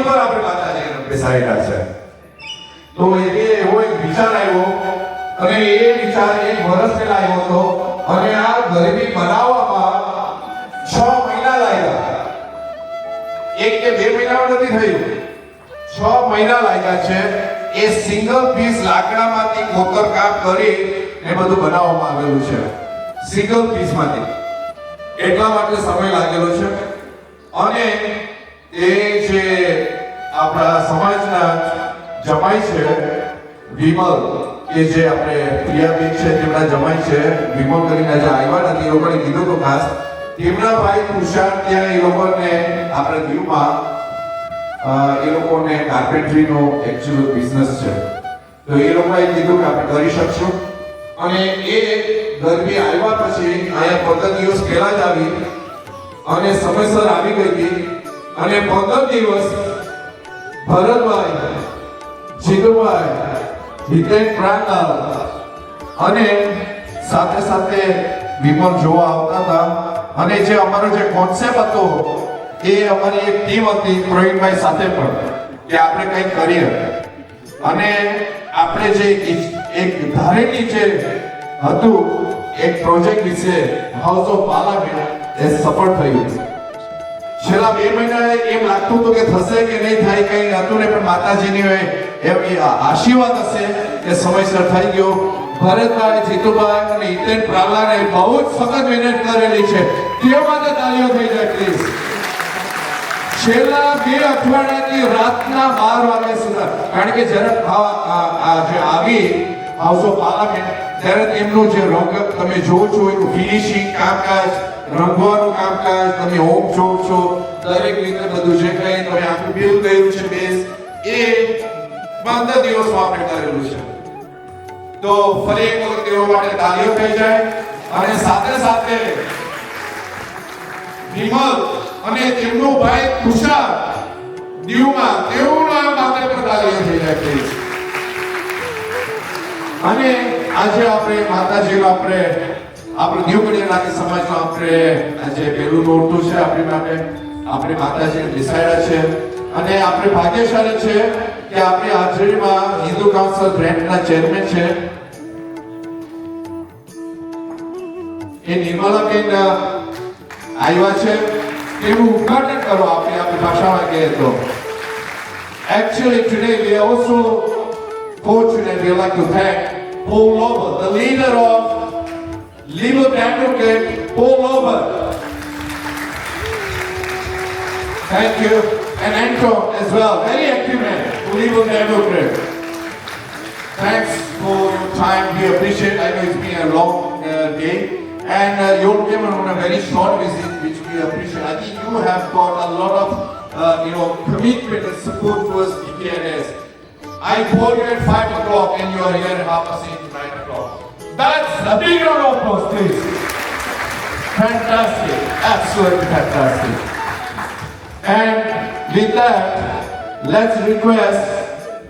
ઉપર આપણે માતાજીને બેસાડેલા છે. તો એ એવો એક વિચાર આવ્યો, અને એ વિચાર એક વર્ષ પહેલા આવ્યો હતો, અને આ ગરીબી બનાવવામાં છ મહિના લાગ્યા. એક કે બે મહિનામાં નથી થયું. છ મહિના લાગ્યા છે. એ સિંગલ પીસ લાકડામાંથી કોતર કામ કરી એ બધું બનાવવામાં આવેલું છે. સિંગલ પીસમાંથી એટલા માટે સમય લાગેલો છે. અને એ જે આપણા સમાજના જમાઈ છે, વિમલ કે જે આપણે પ્રિયાબેન છે, તેમના જમાઈ છે, વિમલ કરીને જે આવ્યા નથી, એ લોકોને કીધું હતું ખાસ. તેમના ભાઈ તુષાર ત્યાં એ લોકોને આપણે દીવમાં એ લોકોને કાર્પેન્ટ્રીનો એકચ્યુઅલ બિઝનેસ છે. તો એ લોકોએ કીધું કે આપણે કરી શકશું. અને એ ગરબી આવ્યા પછી અહીંયા પંદર દિવસ પહેલા જ આવી અને સમયસર આવી ગઈ હતી. અને પંદર દિવસ ભરતભાઈ, જીતુભાઈ હિતેન પ્રાંગલ અને સાથે સાથે વિમલ જોવા આવતા હતા. અને જે અમારો જે કોન્સેપ્ટ હતો, એ અમારી એક ટીમ હતી પ્રવીણભાઈ સાથે પણ, કે આપણે કંઈક કરીએ. અને આપણે જે એક ધારેલી જે હતું, એક પ્રોજેક્ટ વિશે હાઉસ ઓફ પાર્લામેન્ટ એ સફળ થયું. છેલ્લા બે મહિના એમ લાગતું હતું કે થશે કે નહીં થાય, કઈ હતું ને પણ માતાજીની એવી આશીર્વાદ હશે કે સમયસર થઈ ગયો. ભરતભાઈ, જીતુભાઈ અને હિતેન પ્રાલાને બહુ જ સખત મહેનત કરેલી છે. તેઓ માટે તાળીઓ થઈ જાય પ્લીઝ છેલ્લા બે અઠવાડિયાથી રાતના બાર વાગ્યા સુધી કારણ કે જ્યારે આવી ઓફ પાર્લામેન્ટ ત્યારે તેમનું જે રંગ તમે જોવો છો, એનું ફિનિશિંગ કામકાજ, રંગવાનું કામકાજ, તમે હોમ જોવો છો, દરેક રીતે બધું જે કંઈ તમે આખું બિલ કર્યું છે બેસ એ પંદર દિવસમાં આપણે કરેલું છે તો ફરી એક વખત તેઓ માટે તાલીઓ થઈ જાય અને સાથે સાથે વિમલ અને તેમનો ભાઈ તુષાર દીવમાં તેઓના માટે પણ તાલીઓ થઈ જાય. અને આજે આપણે માતાજીનો આપણે આપણે દીવગઢિયા નાતી સમાજમાં આપણે આજે પહેલું નોરતું છે આપણી માટે. આપણે માતાજીને બેસાડ્યા છે. અને આપણે ભાગ્યશાળી છે કે આપણી હાજરીમાં હિન્દુ કાઉન્સિલ બ્રેન્ડના ચેરમેન છે. એ નિર્મલાબેન આવ્યા છે. તેનું ઉદઘાટન કરો આપણે આપણી ભાષામાં કહીએ તો. Actually, today we are also fortunate. We like to thank Paul Lober, the leader of Liberal Democrat, Paul Lober. Thank you. And Anton as well, very active man, Liberal Democrat. Thanks for your time. We appreciate. I know it's been a long uh, day, and uh, you came on a very short visit, which we appreciate. I think you have got a lot of, uh, you know, commitment and support towards BPNS. I called you at five o'clock, and you are here at half past eight to nine o'clock. That's a big round of applause, please. Fantastic, absolutely fantastic. And with that, let's request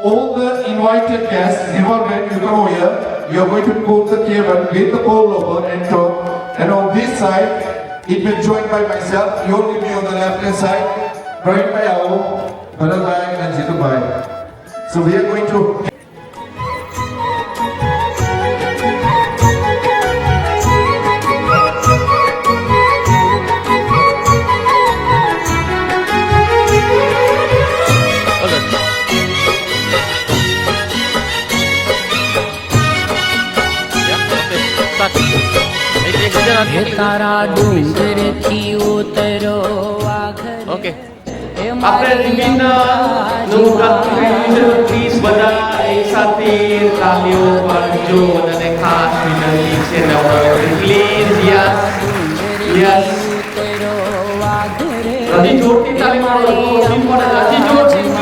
all the invited guests, Nivarman, you come here. You are going to pull the table with the pole over and top. And on this side, it will join by myself. You will be on the left hand side. By our Bharat and Jitu Bhai. So we are going to. હે તારા ડુંગરથી ઉતરો આઘર okay હે આપણે મારી રિંગિંગનું ગાતું please બધા એક સાથે તાલીઓ પાડજો અને ખાસ વિનંતી છે નમ્ર પ્લીઝ યસ. યસ હજી જોરથી તાલી તો ઇમ્પોર્ટન્ટ